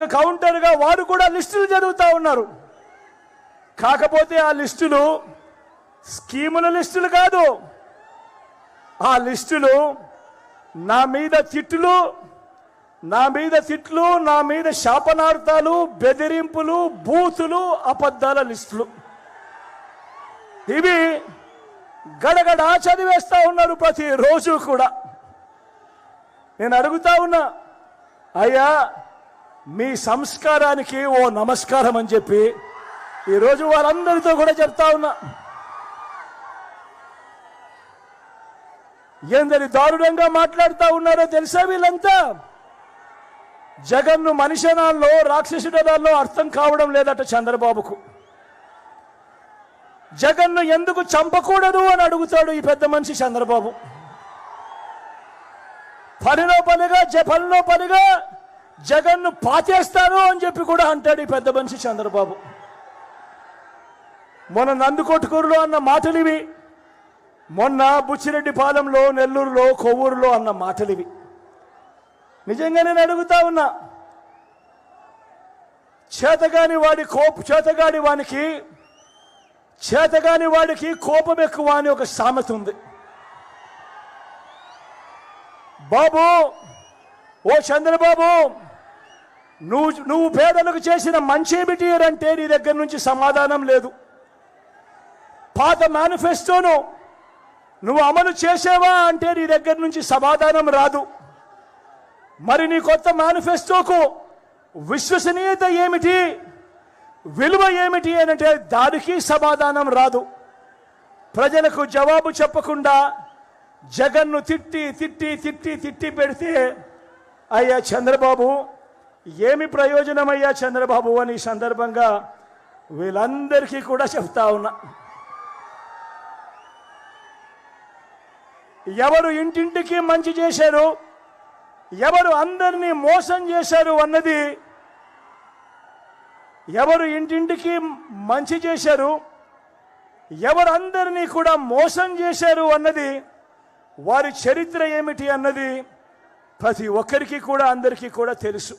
కౌంటర్గా వారు కూడా లిస్టులు జరుగుతూ ఉన్నారు. కాకపోతే ఆ లిస్టులు స్కీముల లిస్టులు కాదు. ఆ లిస్టులు నా మీద తిట్లు నా మీద తిట్లు నా మీద శాపనార్థాలు బెదిరింపులు బూతులు అబద్ధాల లిస్టులు. ఇవి గడగడ చదివేస్తూ ఉన్నారు ప్రతిరోజు కూడా. నేను అడుగుతా ఉన్నా అయ్యా మీ సంస్కారానికి ఓ నమస్కారం అని చెప్పి ఈరోజు వారందరితో కూడా చెప్తా ఉన్నా. ఎందరి దారుణంగా మాట్లాడుతూ ఉన్నారో తెలుసా వీళ్ళంతా? జగన్ను మనిషనాల్లో రాక్షసుడనాల్లో అర్థం కావడం లేదట చంద్రబాబుకు. జగన్ను ఎందుకు చంపకూడదు అని అడుగుతాడు ఈ పెద్ద మనిషి చంద్రబాబు. పనిలో పనిగా జ- పనిగా జగన్ను పాతేస్తాను అని చెప్పి కూడా అంటాడు ఈ పెద్ద మనిషి చంద్రబాబు. మొన్న నందుకొట్టుకూరులో అన్న మాటలు ఇవి మొన్న బుచ్చిరెడ్డిపాలెంలో నెల్లూరులో కొవ్వూరులో అన్న మాటలు ఇవి నిజంగా నేను అడుగుతా ఉన్నా చేతగాని వాడి కోప చేతగాని వానికి చేతగాని వాడికి కోపం ఎక్కువ అని ఒక సామెత ఉంది. బాబు ఓ చంద్రబాబు నువ్వు నువ్వు పేదలకు చేసిన మంచేమిటి అంటే నీ దగ్గర నుంచి సమాధానం లేదు. పాత మేనిఫెస్టోను నువ్వు అమలు చేసావా అంటే నీ దగ్గర నుంచి సమాధానం రాదు. మరి నీ కొత్త మేనిఫెస్టోకు విశ్వసనీయత ఏమిటి? విలువ ఏమిటి అని అంటే దానికి సమాధానం రాదు. ప్రజలకు జవాబు చెప్పకుండా జగన్ను తిట్టి తిట్టి తిట్టి తిట్టి పెడితే అయ్యా చంద్రబాబు ఏమి ప్రయోజనమయ్యా చంద్రబాబు అని ఈ సందర్భంగా వీళ్ళందరికీ కూడా చెప్తా ఉన్నా. ఎవరు ఇంటింటికి మంచి చేశారు ఎవరు అందరినీ మోసం చేశారు అన్నది ఎవరు ఇంటింటికి మంచి చేశారు ఎవరు అందరినీ కూడా మోసం చేశారు అన్నది వారి చరిత్ర ఏమిటి అన్నది ప్రతి ఒక్కరికి కూడా అందరికీ కూడా తెలుసు.